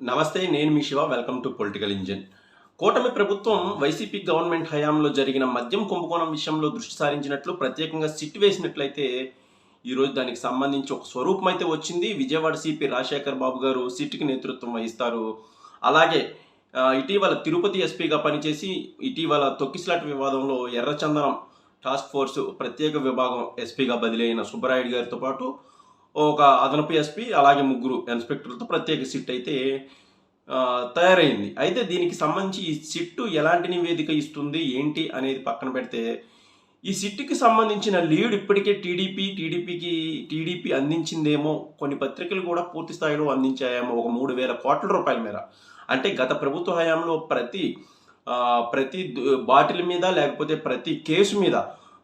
నమస్తే నేను మీ Shiva. Welcome to political engine. కూటమి ప్రభుత్వం వైసీపీ గవర్నమెంట్ హయాంలో జరిగిన మద్యం కుంభకోణం విషయంలో దృష్టి సారించినట్లు ప్రత్యేకంగా సిట్ వేసినట్లయితే ఈరోజు దానికి సంబంధించి ఒక స్వరూపం అయితే వచ్చింది. విజయవాడ సిపి రాజశేఖర్ బాబు గారు సిట్కి నేతృత్వం వహిస్తారు. అలాగే ఇటీవల తిరుపతి ఎస్పీగా పనిచేసి ఇటీవల తొక్కిస్లాట్ వివాదంలో ఎర్రచందనం టాస్క్ ఫోర్స్ ప్రత్యేక విభాగం ఎస్పీగా బదిలీ అయిన సుబ్బరాయుడు గారితో పాటు ఒక అదనపు ఎస్పీ అలాగే ముగ్గురు ఇన్స్పెక్టర్లతో ప్రత్యేక సిట్ అయితే తయారైంది. అయితే దీనికి సంబంధించి ఈ సిట్టు ఎలాంటి నివేదిక ఇస్తుంది ఏంటి అనేది పక్కన పెడితే ఈ సిట్కి సంబంధించిన లీడ్ ఇప్పటికే టీడీపీ టీడీపీకి టీడీపీ అందించిందేమో కొన్ని పత్రికలు కూడా పూర్తి స్థాయిలో అందించాయేమో ఒక మూడు వేల కోట్ల రూపాయల మేర. అంటే గత ప్రభుత్వ హయాంలో ప్రతి ప్రతి బాటిల్ మీద లేకపోతే ప్రతి కేసు మీద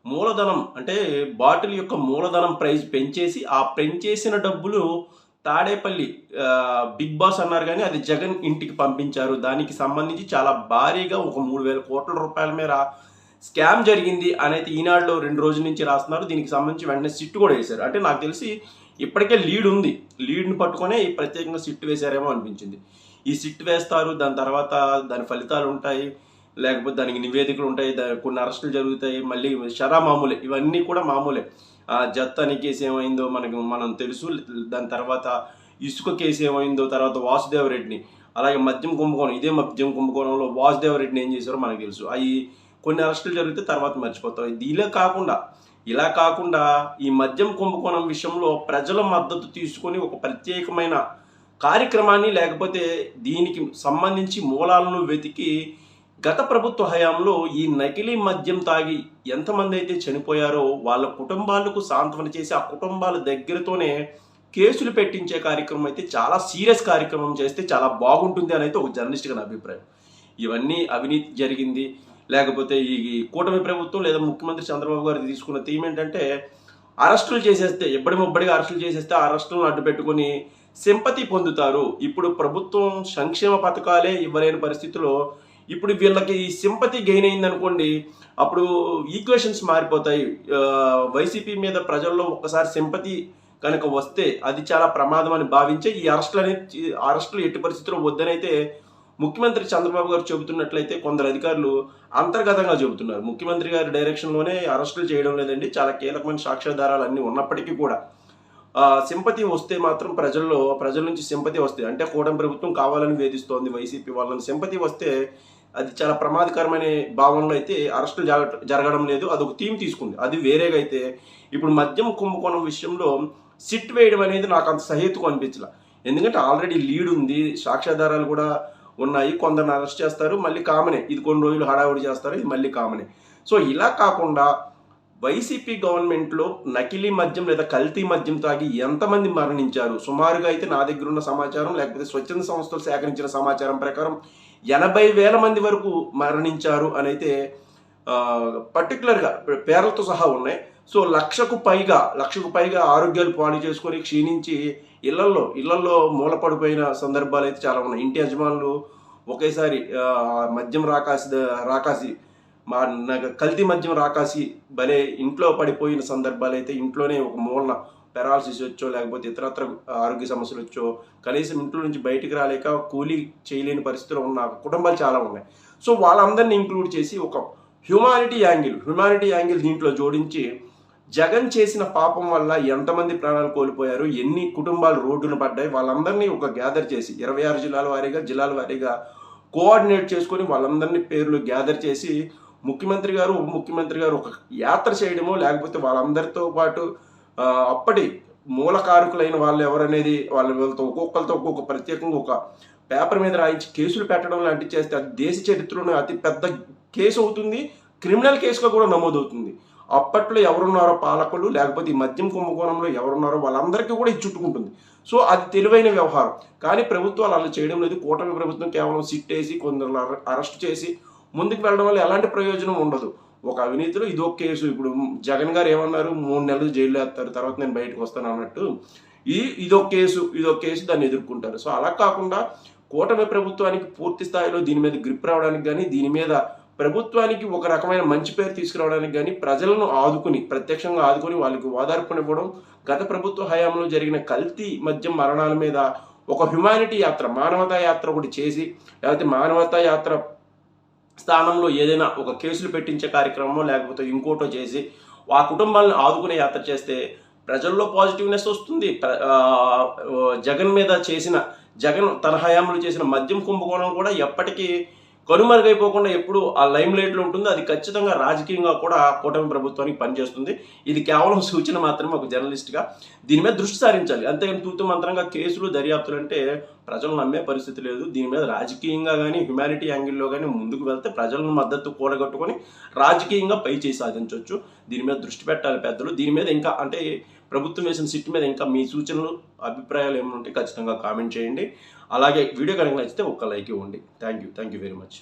మూలధనం అంటే బాటిల్ యొక్క మూలధనం ప్రైస్ పెంచేసి ఆ పెంచేసిన డబ్బులు తాడేపల్లి బిగ్ బాస్ అన్నారు కానీ అది జగన్ ఇంటికి పంపించారు. దానికి సంబంధించి చాలా భారీగా ఒక మూడు వేల కోట్ల రూపాయల మేర స్కామ్ జరిగింది అనేది ఈనాడులో రెండు రోజుల నుంచి రాస్తున్నారు. దీనికి సంబంధించి వెంటనే సిట్ కూడా వేశారు. అంటే నాకు తెలిసి ఇప్పటికే లీడ్ ఉంది. లీడ్ని పట్టుకునే ఈ ప్రత్యేకంగా సిట్ వేశారేమో అనిపించింది. ఈ సిట్ వేస్తారు దాని తర్వాత దాని ఫలితాలు ఉంటాయి. లేకపోతే దానికి నివేదికలు ఉంటాయి కొన్ని అరెస్టులు జరుగుతాయి మళ్ళీ షరా మామూలే ఇవన్నీ కూడా మామూలే. ఆ అనే కేసు ఏమైందో మనకు మనం తెలుసు దాని తర్వాత ఇసుక కేసు ఏమైందో తర్వాత వాసుదేవ రెడ్డిని అలాగే మద్యం కుంభకోణం ఇదే మద్యం కుంభకోణంలో వాసుదేవ రెడ్డిని ఏం చేశారో మనకు తెలుసు. అవి కొన్ని అరెస్టులు జరిగితే తర్వాత మర్చిపోతాం. ఇలా కాకుండా ఇలా కాకుండా ఈ మద్యం కుంభకోణం విషయంలో ప్రజల మద్దతు తీసుకొని ఒక ప్రత్యేకమైన కార్యక్రమాన్ని లేకపోతే దీనికి సంబంధించి మూలాలను వెతికి గత ప్రభుత్వ హయాంలో ఈ నకిలీ మద్యం తాగి ఎంతమంది అయితే చనిపోయారో వాళ్ళ కుటుంబాలకు సాంత్వన చేసి ఆ కుటుంబాల దగ్గరతోనే కేసులు పెట్టించే కార్యక్రమం అయితే చాలా సీరియస్ కార్యక్రమం చేస్తే చాలా బాగుంటుంది అని అయితే ఒక జర్నలిస్ట్గా నా అభిప్రాయం. ఇవన్నీ అవినీతి జరిగింది. లేకపోతే ఈ కూటమి ప్రభుత్వం లేదా ముఖ్యమంత్రి చంద్రబాబు గారు తీసుకున్న థీమ్ ఏంటంటే అరెస్టులు చేసేస్తే ఎప్పటి ముబ్బడిగా అరెస్టులు చేసేస్తే ఆ అరెస్టులను అడ్డు పెట్టుకుని సింపతి పొందుతారు. ఇప్పుడు ప్రభుత్వం సంక్షేమ పథకాలే ఇవ్వలేని పరిస్థితిలో ఇప్పుడు వీళ్ళకి ఈ సింపతి గెయిన్ అయింది అనుకోండి అప్పుడు ఈక్వేషన్స్ మారిపోతాయి. వైసీపీ మీద ప్రజల్లో ఒక్కసారి సింపతి కనుక వస్తే అది చాలా ప్రమాదం అని భావించే ఈ అరెస్టులు అనేది అరెస్టులు ఎట్టి పరిస్థితుల్లో వద్దనైతే ముఖ్యమంత్రి చంద్రబాబు గారు చెబుతున్నట్లయితే కొందరు అధికారులు అంతర్గతంగా చెబుతున్నారు. ముఖ్యమంత్రి గారి డైరెక్షన్లోనే అరెస్టులు చేయడం లేదండి. చాలా కీలకమైన సాక్ష్యాధారాలు అన్నీ ఉన్నప్పటికీ కూడా. సింపతి వస్తే మాత్రం ప్రజల్లో ప్రజల నుంచి సింపతి వస్తే అంటే కూడం ప్రభుత్వం కావాలని వేధిస్తోంది వైసీపీ వాళ్ళని. సింపతి వస్తే అది చాలా ప్రమాదకరమైన భావనలో అయితే అరెస్టులు జరగ జరగడం లేదు. అదొక థీమ్ తీసుకుంది. అది వేరేగా అయితే ఇప్పుడు మద్యం కుంభకోణం విషయంలో సిట్ వేయడం అనేది నాకు అంత సహేతుకు అనిపించలే. ఎందుకంటే ఆల్రెడీ లీడ్ ఉంది సాక్ష్యాధారాలు కూడా ఉన్నాయి. కొందరిని అరెస్ట్ చేస్తారు మళ్ళీ కామనే. ఇది కొన్ని రోజులు హడావుడి చేస్తారు ఇది మళ్ళీ కామనే. సో ఇలా కాకుండా వైసీపీ గవర్నమెంట్లో నకిలీ మద్యం లేదా కల్తీ మద్యం తాగి ఎంతమంది మరణించారు? సుమారుగా అయితే నా దగ్గర ఉన్న సమాచారం లేకపోతే స్వచ్ఛంద సంస్థలు సేకరించిన సమాచారం ప్రకారం ఎనభై వేల మంది వరకు మరణించారు అని అయితే పర్టికులర్గా పేర్లతో సహా ఉన్నాయి. సో లక్షకు పైగా లక్షకు పైగా ఆరోగ్యాలు పాడు చేసుకొని క్షీణించి ఇళ్ళల్లో ఇళ్ళల్లో మూలపడిపోయిన సందర్భాలు అయితే చాలా ఉన్నాయి. ఇంటి యజమానులు ఒకేసారి మద్యం రాకాసి రాకాసి మా కల్తీ మద్యం రాకాసి భలే ఇంట్లో పడిపోయిన సందర్భాలు అయితే ఇంట్లోనే ఒక మూలన పెరాలసిస్ వచ్చో లేకపోతే ఇతరత్ర ఆరోగ్య సమస్యలు వచ్చో కనీసం ఇంట్లో నుంచి బయటికి రాలేక కూలీ చేయలేని పరిస్థితులు ఉన్న కుటుంబాలు చాలా ఉన్నాయి. సో వాళ్ళందరినీ ఇంక్లూడ్ చేసి ఒక హ్యుమానిటీ యాంగిల్ హ్యుమానిటీ యాంగిల్ దీంట్లో జోడించి జగన్ చేసిన పాపం వల్ల ఎంతమంది ప్రాణాలు కోల్పోయారు ఎన్ని కుటుంబాలు రోడ్డున పడ్డాయి వాళ్ళందరినీ ఒక గ్యాదర్ చేసి ఇరవై ఆరు జిల్లాల వారీగా జిల్లాల వారీగా కోఆర్డినేట్ చేసుకొని వాళ్ళందరినీ పేర్లు గ్యాదర్ చేసి ముఖ్యమంత్రి గారు ఉప ముఖ్యమంత్రి గారు ఒక యాత్ర చేయడమో లేకపోతే వాళ్ళందరితో పాటు అప్పటి అప్పటి మూలకారకులైన వాళ్ళు ఎవరనేది వాళ్ళ వాళ్ళతో ఒక్కొక్కరితో ఒక్కొక్క ప్రత్యేకంగా ఒక పేపర్ మీద రాయించి కేసులు పెట్టడం లాంటివి చేస్తే అది దేశ చరిత్రలోనే అతి పెద్ద కేసు అవుతుంది. క్రిమినల్ కేసుగా కూడా నమోదవుతుంది. అప్పట్లో ఎవరున్నారో పాలకులు లేకపోతే ఈ మద్యం కుంభకోణంలో ఎవరున్నారో వాళ్ళందరికీ కూడా ఇది చుట్టుకుంటుంది. సో అది తెలివైన వ్యవహారం. కానీ ప్రభుత్వాలు అలా చేయడం లేదు. కూటమి ప్రభుత్వం కేవలం సిట్ వేసి కొందరు అరె- అరెస్ట్ చేసి ముందుకు వెళ్ళడం వల్ల ఎలాంటి ప్రయోజనం ఉండదు. ఒక అవినీతిలో ఇదో కేసు. ఇప్పుడు జగన్ గారు ఏమన్నారు? మూడు నెలలు జైల్లో వేస్తారు తర్వాత నేను బయటకు వస్తాను అన్నట్టు. ఈ ఇదో కేసు ఇదో కేసు దాన్ని ఎదుర్కొంటారు. సో అలా కాకుండా కూటమి ప్రభుత్వానికి పూర్తి స్థాయిలో దీని మీద గ్రిప్ రావడానికి కానీ దీని మీద ప్రభుత్వానికి ఒక రకమైన మంచి పేరు తీసుకురావడానికి కానీ ప్రజలను ఆదుకుని ప్రత్యక్షంగా ఆదుకుని వాళ్ళకి ఓదార్పునివ్వడం గత ప్రభుత్వ హయాంలో జరిగిన కల్తీ మద్యం మరణాల మీద ఒక హ్యుమానిటీ యాత్ర మానవతా యాత్ర ఒకటి చేసి లేకపోతే మానవతా యాత్ర స్థానంలో ఏదైనా ఒక కేసులు పెట్టించే కార్యక్రమం లేకపోతే ఇంకోటో చేసి ఆ కుటుంబాలను ఆదుకునే యాత్ర చేస్తే ప్రజల్లో పాజిటివ్నెస్ వస్తుంది. ప్ర- జగన్ మీద చేసిన జగన్ తన హయాంలో చేసిన మద్యం కుంభకోణం కూడా ఎప్పటికీ కనుమరుగైపోకుండా ఎప్పుడు ఆ లైమ్ లైట్లో ఉంటుంది అది ఖచ్చితంగా రాజకీయంగా కూడా కూటమి ప్రభుత్వానికి పనిచేస్తుంది. ఇది కేవలం సూచన మాత్రమే ఒక జర్నలిస్ట్గా. దీని మీద దృష్టి సారించాలి. అంతేగాని తూతు మంత్రంగా కేసులు దర్యాప్తులు అంటే ప్రజలు నమ్మే పరిస్థితి లేదు. దీని మీద రాజకీయంగా కానీ హ్యుమానిటీ యాంగిల్లో కానీ ముందుకు వెళ్తే ప్రజలను మద్దతు కూడగట్టుకొని రాజకీయంగా పై చేసి సాధించవచ్చు దీని మీద దృష్టి పెట్టాలి పెద్దలు. దీని మీద ఇంకా అంటే ప్రభుత్వం వేసిన సిట్ మీద ఇంకా మీ సూచనలు అభిప్రాయాలు ఏమైనా ఉంటే ఖచ్చితంగా కామెంట్ చేయండి. అలాగే వీడియో కనుక నచ్చితే ఒక్క లైక్ ఇవ్వండి. Thank you thank you very much